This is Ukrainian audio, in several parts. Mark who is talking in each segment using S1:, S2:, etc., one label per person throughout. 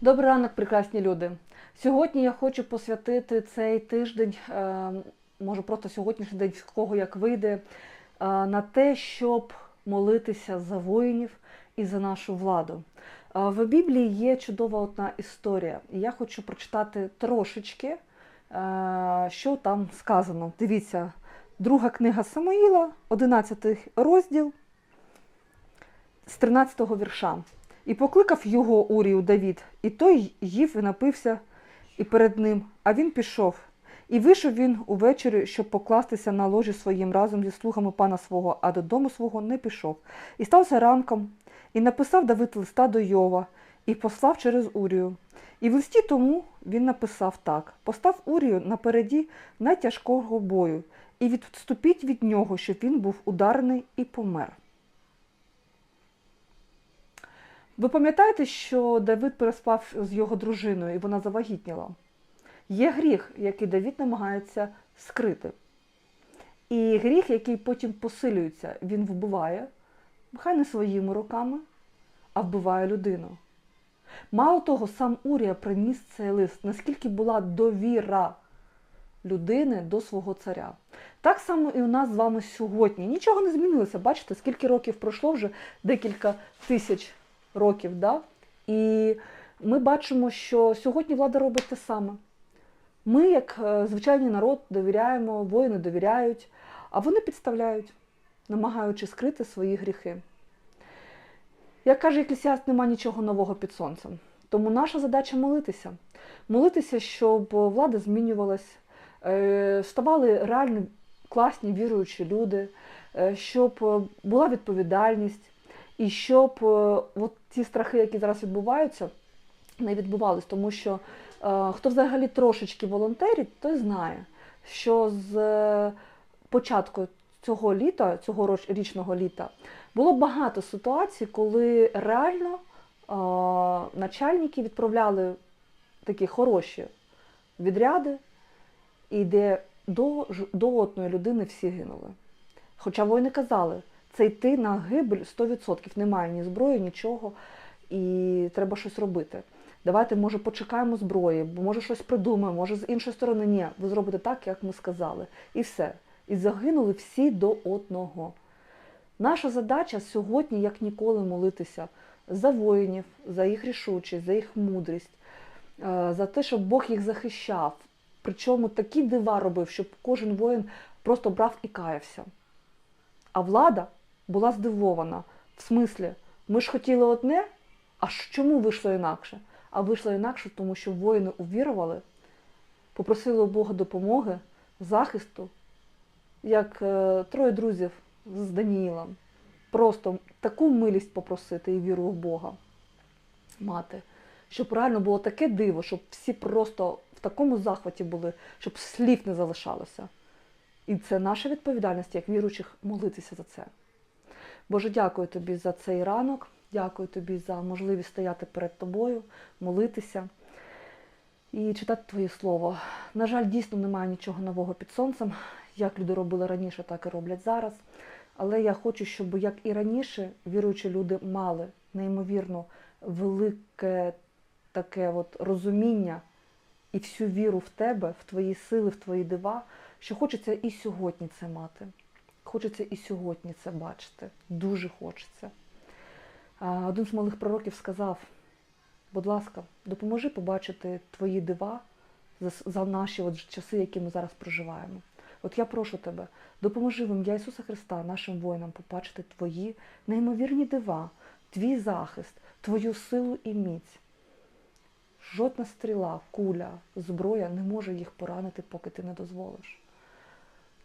S1: Добрий ранок, прекрасні люди. Сьогодні я хочу посвятити цей тиждень, е, може просто сьогоднішній день, в кого як вийде, е, на те, щоб молитися за воїнів і за нашу владу. Е, В Біблії є чудова одна історія, я хочу прочитати трошечки, що там сказано. Дивіться, друга книга Самуїла, 11 розділ з 13 вірша. І покликав його Урію Давід, і той їв і напився і перед ним, а він пішов. І вийшов він увечері, щоб покластися на ложі своїм разом зі слугами пана свого, а додому свого не пішов. І стався ранком, і написав Давид листа до Йова, і послав через Урію. І в листі тому він написав так: постав Урію напереді найтяжкого бою, і відступіть від нього, щоб він був ударений і помер. Ви пам'ятаєте, що Давид переспав з його дружиною і вона завагітніла? Є гріх, який Давид намагається скрити. І гріх, який потім посилюється, він вбиває, хай не своїми руками, а вбиває людину. Мало того, сам Урія приніс цей лист, наскільки була довіра людини до свого царя. Так само і у нас з вами сьогодні. Нічого не змінилося. Бачите, скільки років пройшло вже декілька тисяч років. Да? І ми бачимо, що сьогодні влада робить те саме. Ми, як е, звичайний народ, довіряємо, воїни довіряють, а вони підставляють, намагаючи скрити свої гріхи. Як каже Еклесіаст, нема нічого нового під сонцем. Тому наша задача молитися. Молитися, щоб влада змінювалась, е, ставали реальні класні віруючі люди, е, щоб була відповідальність, і щоб е, от ці страхи, які зараз відбуваються, не відбувались. Тому що е, хто взагалі трошечки волонтерить, той знає, що з е, початку цього літа, цього річного літа, було багато ситуацій, коли реально начальники відправляли такі хороші відряди, і де до одної людини всі гинули. Хоча воїни казали, це йти на гибель 100%, немає ні зброї, нічого, і треба щось робити. Давайте, може, почекаємо зброї, може щось придумаємо, може з іншої сторони, ні, ви зробите так, як ми сказали. І все. І загинули всі до одного. Наша задача сьогодні, як ніколи, молитися за воїнів, за їх рішучість, за їх мудрість, е, за те, щоб Бог їх захищав. Причому такі дива робив, щоб кожен воїн просто брав і каявся. А влада була здивована. В смислі, ми ж хотіли одне, а чому вийшло інакше? А вийшло інакше, тому що воїни увірували, попросили у Бога допомоги, захисту, як е, троє друзів з Даніїлом. Просто таку милість попросити і віру в Бога мати. Щоб реально було таке диво, щоб всі просто в такому захваті були, щоб слів не залишалося. І це наша відповідальність, як віруючих, молитися за це. Боже, дякую тобі за цей ранок, дякую тобі за можливість стояти перед тобою, молитися і читати Твоє Слово. На жаль, дійсно немає нічого нового під сонцем. Як люди робили раніше, так і роблять зараз. Але я хочу, щоб як і раніше віруючі люди мали неймовірно велике таке от розуміння і всю віру в тебе, в твої сили, в твої дива, що хочеться і сьогодні це мати. Хочеться і сьогодні це бачити. Дуже хочеться. Один з малих пророків сказав: будь ласка, допоможи побачити твої дива за, наші от часи, які ми зараз проживаємо. От я прошу тебе, допоможи в ім'я Ісуса Христа, нашим воїнам, побачити твої неймовірні дива, твій захист, твою силу і міць. Жодна стріла, куля, зброя не може їх поранити, поки ти не дозволиш.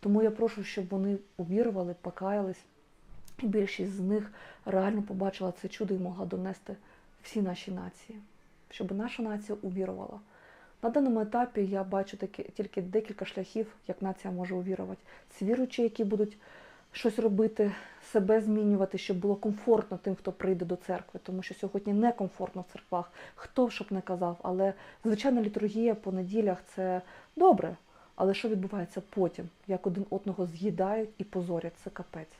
S1: Тому я прошу, щоб вони увірували, покаялись, і більшість з них реально побачила це чудо і могла донести всі наші нації, щоб наша нація увірувала. На даному етапі я бачу таки, тільки декілька шляхів, як нація може увірувати. Це віруючі, які будуть щось робити, себе змінювати, щоб було комфортно тим, хто прийде до церкви, тому що сьогодні некомфортно в церквах, хто щоб не казав, але звичайна літургія по неділях це добре. Але що відбувається потім? Як один одного з'їдають і позорять, це капець.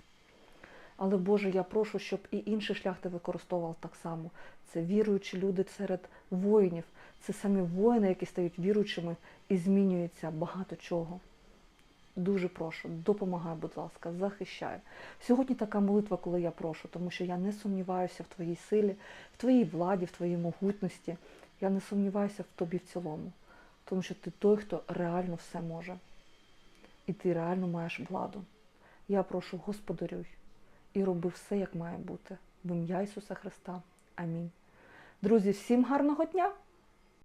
S1: Але Боже, я прошу, щоб і інший шлях ти використовував так само. Це віруючі люди серед воїнів, це самі воїни, які стають віруючими і змінюється багато чого. Дуже прошу, допомагай, будь ласка, захищай. Сьогодні така молитва, коли я прошу, тому що я не сумніваюся в твоїй силі, в твоїй владі, в твоїй могутності. Я не сумніваюся в тобі в цілому, тому що ти той, хто реально все може. І ти реально маєш владу. Я прошу, господарюй і роби все, як має бути. В ім'я Ісуса Христа. Амінь. Друзі, всім гарного дня!